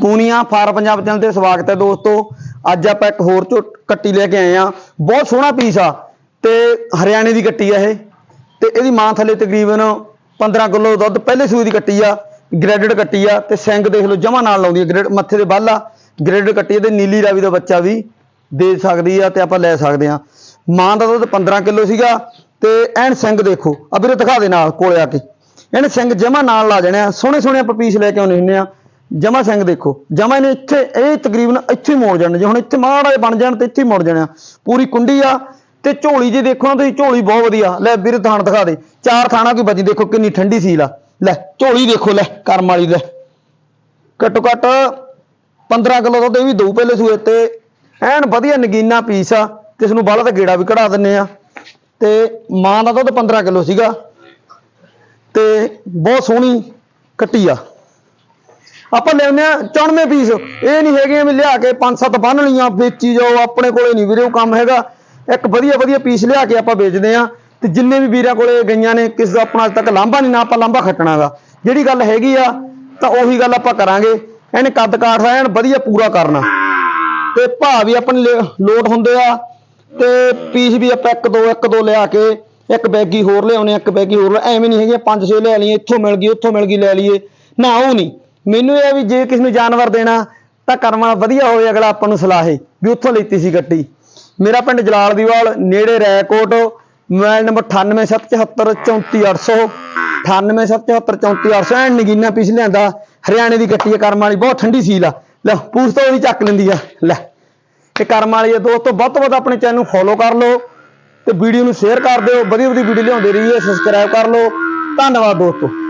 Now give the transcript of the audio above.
Punia for Punjab channel ਤੇ ਸਵਾਗਤ ਹੈ ਦੋਸਤੋ। ਅੱਜ ਆਪਾਂ ਇੱਕ ਹੋਰ ਚੋ ਕੱਟੀ ਲੈ ਕੇ ਆਏ ਆ ਬਹੁਤ ਸੋਹਣਾ ਪੀਸ ਆ ਤੇ ਹਰਿਆਣੇ ਦੀ ਕੱਟੀ ਆ ਇਹ। ਤੇ ਇਹਦੀ ਮਾਂ ਥੱਲੇ ਤਕਰੀਬਨ 15 ਕਿਲੋ ਦੁੱਧ ਪਹਿਲੇ ਸੂਈ ਦੀ ਕੱਟੀ ਆ ਗ੍ਰੈਡਡ ਕੱਟੀ ਆ ਤੇ ਸਿੰਗ ਦੇਖ ਲਓ ਜਮਾ ਨਾਲ ਲਾਉਂਦੀ ਆ ਗ੍ਰੈਡ ਮੱਥੇ ਦੇ ਬੱਲ ਆ ਗ੍ਰੈਡਡ ਕੱਟੀ ਆ ਤੇ ਨੀਲੀ ਰਾਵੀ ਦਾ ਬੱਚਾ ਵੀ ਦੇ ਸਕਦੀ ਆ ਤੇ ਆਪਾਂ ਲੈ ਸਕਦੇ ਆ ਮਾਂ ਦਾ ਦੁੱਧ 15 ਕਿਲੋ ਸੀਗਾ ਤੇ ਐਨ ਸਿੰਘ ਦੇਖੋ। ਆ ਵੀਰੇ ਦਿਖਾ ਦੇ ਨਾਲ ਕੋਲੇ ਆ ਕੇ। ਇਹਨੇ ਸਿੰਘ ਜਮਾ ਨਾਲ ਲਾ ਜਾਣੇ ਆ। ਸੋਹਣੇ ਸੋਹਣੇ ਆਪਾਂ ਪੀਸ ਲੈ ਕੇ ਆਉਣੇ ਹੁੰਦੇ ਆ ਜਮਾ ਸਿੰਘ ਦੇਖੋ, ਜਮਾ ਨੇ ਇੱਥੇ, ਇਹ ਤਕਰੀਬਨ ਇੱਥੇ ਹੀ ਮੋੜ ਜਾਣ, ਜੇ ਹੁਣ ਇੱਥੇ ਮਾੜਾ ਜਿਹਾ ਬਣ ਜਾਣ ਤੇ ਇੱਥੇ ਹੀ ਮੋੜ ਜਾਣੇ ਆ। ਪੂਰੀ ਕੁੰਡੀ ਆ ਤੇ ਝੋਲੀ ਜੇ ਦੇਖੋ ਨਾ ਤੁਸੀਂ, ਝੋਲੀ ਬਹੁਤ ਵਧੀਆ। ਲੈ ਵੀਰ, ਥਾਣ ਦਿਖਾ ਦੇ। ਚਾਰ ਥਾਣਾ ਕੋਈ ਬਚੀ ਦੇਖੋ ਕਿੰਨੀ ਠੰਡੀ ਸੀਲ ਆ। ਲੈ, ਝੋਲੀ ਦੇਖੋ, ਲੈ, ਕਰਮ ਵਾਲੀ, ਲੈ। ਘੱਟੋ ਘੱਟ 15 ਕਿਲੋ ਦੁੱਧ ਇਹ ਵੀ ਦੋ ਪਹਿਲੇ ਸੂਏ ਤੇ। ਐਨ ਵਧੀਆ ਨਗੀਨਾ ਪੀਸ ਆ ਕਿਸ ਨੂੰ ਬਾਹਲਾ ਤਾਂ ਗੇੜਾ ਵੀ ਕਢਾ ਦਿੰਨੇ ਆ। ਤੇ ਮਾਂ ਦਾ ਦੁੱਧ 15 ਕਿਲੋ ਸੀਗਾ। ਤੇ ਬਹੁਤ ਸੋਹਣੀ ਕੱਟੀ ਆ। ਆਪਾਂ ਲਿਆਉਂਦੇ ਆ 94 ਪੀਸ ਇਹ ਨਹੀਂ ਹੈਗੇ ਵੀ ਲਿਆ ਕੇ ਪੰਜ ਸੱਤ ਬੰਨ ਲਈਆਂ, ਵੇਚੀ ਜਾਓ, ਆਪਣੇ ਕੋਲੇ ਨਹੀਂ ਵੀਰੇ ਉਹ ਕੰਮ ਹੈਗਾ। ਇੱਕ ਵਧੀਆ ਵਧੀਆ ਪੀਸ ਲਿਆ ਕੇ ਆਪਾਂ ਵੇਚਦੇ ਆ ਤੇ ਜਿੰਨੇ ਵੀ ਵੀਰਾਂ ਕੋਲੇ ਗਈਆਂ ਨੇ, ਕਿਸ ਦਾ ਆਪਣਾ ਅੱਜ ਤੱਕ ਲਾਂਭਾ ਨਹੀਂ, ਨਾ ਆਪਾਂ ਲਾਂਭਾ ਖੱਟਣਾਗਾ ਜਿਹੜੀ ਗੱਲ ਹੈਗੀ ਆ, ਤਾਂ ਉਹੀ ਗੱਲ ਆਪਾਂ ਕਰਾਂਗੇ। ਇਹਨੇ ਕੱਦ ਕਾਠ ਦਾ ਐਨ ਵਧੀਆ ਪੂਰਾ ਕਰਨਾ। ਤੇ ਭਾਅ ਵੀ ਆਪਣੇ ਲੇ- ਲੋਟ ਹੁੰਦੇ ਆ। ਤੇ ਪੀਸ ਵੀ ਆਪਾਂ ਇੱਕ ਦੋ ਇੱਕ ਦੋ ਲਿਆ ਕੇ, ਇੱਕ ਬੈਗੀ ਹੋਰ ਲਿਆਉਣੇ ਇੱਕ ਬੈਗੀ ਹੋਰ। ਐਵੇਂ ਨਹੀਂ ਹੈਗੇ, ਪੰਜ ਛੇ ਲੈ ਲਈਏ, ਇੱਥੋਂ ਮਿਲ ਗਈ, ਉੱਥੋਂ ਮਿਲ ਗਈ, ਲੈ ਲਈਏ। ਨਾ, ਉਹ ਨਹੀਂ। ਮੈਨੂੰ ਇਹ ਆ ਵੀ ਜੇ ਕਿਸੇ ਨੂੰ ਜਾਨਵਰ ਦੇਣਾ, ਤਾਂ ਕਰਮਾ ਵਧੀਆ ਹੋਵੇ, ਅਗਲਾ ਆਪਾਂ ਨੂੰ ਸਲਾਹੇ ਵੀ ਉੱਥੋਂ ਲੈਤੀ ਸੀ ਗੱਟੀ। ਮੇਰਾ ਪਿੰਡ ਜਲਾਲ ਦੀਵਾਲ, ਨੇੜੇ ਰੈਕੋਟ, ਮੋਬਾਈਲ ਨੰਬਰ 9877734800 9877734800 ਐਨ ਨਗੀਨਾ ਪੀਸ ਲਿਆਂਦਾ, ਹਰਿਆਣੇ ਦੀ ਗੱਟੀ ਹੈ ਕਰਮ ਵਾਲੀ, ਬਹੁਤ ਠੰਡੀ ਸੀਲ ਆ। ਲੈ ਪੂਛ ਤੋਂ ਵੀ ਚੱਕ ਲੈਂਦੀ ਆ, ਲੈ। ਤੇ ਕਰਮ ਵਾਲੀ ਆ, ਦੋਸਤੋ, ਵੱਧ ਤੋਂ ਵੱਧ ਆਪਣੇ ਚੈਨਲ ਨੂੰ ਫੋਲੋ ਕਰ ਲਓ, ਤੇ ਵੀਡੀਓ ਨੂੰ ਸ਼ੇਅਰ ਕਰ ਦਿਓ ਵਧੀਆ ਵਧੀਆ ਵੀਡੀਓ ਲਿਆਉਂਦੇ ਰਹੀਏ ਸਬਸਕ੍ਰਾਈਬ ਕਰ ਲਓ। ਧੰਨਵਾਦ, ਦੋਸਤੋ।